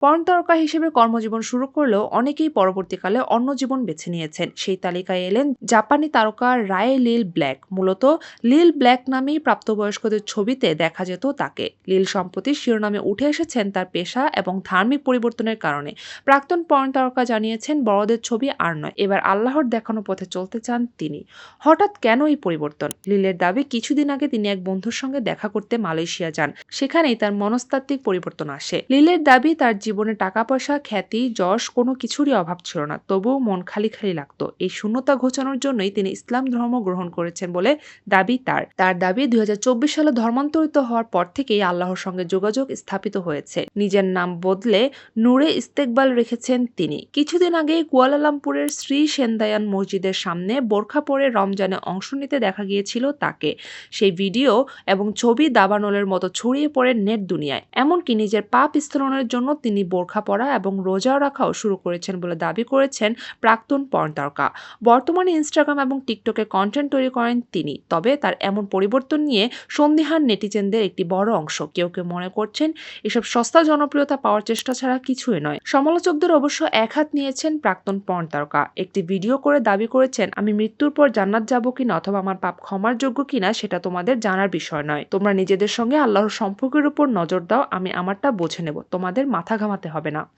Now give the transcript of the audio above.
Porn তারকা হিসেবে কর্মজীবন শুরু করলেও অনেকেই পরবর্তীকালে অন্য জীবন বেছে নিয়েছেন। সেই তালিকায় এলেন জাপানি তারকা রায় লিল ব্ল্যাক। মূলত লিল ব্ল্যাক নামেই প্রাপ্তবয়স্কদের ছবিতে দেখা যেত তাকে। লিল সম্প্রতি শিরোনামে উঠে এসেছেন তার পেশা এবং ধার্মিক পরিবর্তনের কারণে। প্রাক্তন পর্ন তারকা জানিয়েছেন, বড়দের ছবি আর নয়। এবার আল্লাহর দেখানো পথে চলতে চান তিনি। হঠাৎ কেন এই পরিবর্তন? লিলের দাবি, কিছুদিন আগে তিনি এক বন্ধুর সঙ্গে দেখা করতে মালয়েশিয়া যান। সেখানেই তার মনস্তাত্ত্বিক পরিবর্তন আসে। লিলের দাবি, তার জীবনে টাকা পয়সা খ্যাতি, যশ কোনো কিছুরই অভাব ছিল না। তবুও মন খালি খালি লাগতো। এই শূন্যতা ঘোচানোর জন্যই তিনি ইসলাম ধর্ম গ্রহণ করেছেন বলে দাবি তার। তার দাবি দুই হাজার চব্বিশ সালে ধর্মান্তরিত হওয়ার পর থেকেই আল্লাহর সঙ্গে যোগাযোগ স্থাপিত হয়েছে। নিজের নাম বদলে নূরে ইস্তেকবাল রেখেছেন তিনি। কিছুদিন আগে কুয়ালালামপুরের শ্রী সেন্দায়ান মসজিদের সামনে বোরখা পরে রমজানে অংশ নিতে দেখা গিয়েছিল তাকে। সেই ভিডিও এবং ছবি দাবানলের মতো ছড়িয়ে পড়ে নেট দুনিয়ায়। এমনকি নিজের পাপ স্থলনের জন্য তিনি বোরখা পরা এবং রোজাও রাখাও শুরু করেছেন বলে দাবি করেছেন প্রাক্তন পর্ন তারকা। বর্তমানে ইনস্টাগ্রাম এবং টিকটকে কন্টেন্ট তৈরি করেন তিনি, তবে তার এমন পরিবর্তন নিয়ে সন্দিহান নেটিজেনদের একটি বড় অংশ। কেউ কেউ মনে করছেন এসব সস্তা জনপ্রিয়তা পাওয়ার চেষ্টা ছাড়া কিছুই নয়। সমালোচকদের অবশ্য এক হাত নিয়েছেন প্রাক্তন পর্ন তারকা। একটি ভিডিও করে দাবি করেছেন, আমি মৃত্যুর পর জান্নাত যাব কিনা অথবা আমার পাপ ক্ষমার যোগ্য কিনা সেটা তোমাদের জানার বিষয় নয়। তোমরা নিজেদের সঙ্গে আল্লাহর সম্পর্কের উপর নজর দাও, আমি আমারটা বুঝে নেব। তোমাদের মাথা ঘামাতে হবে না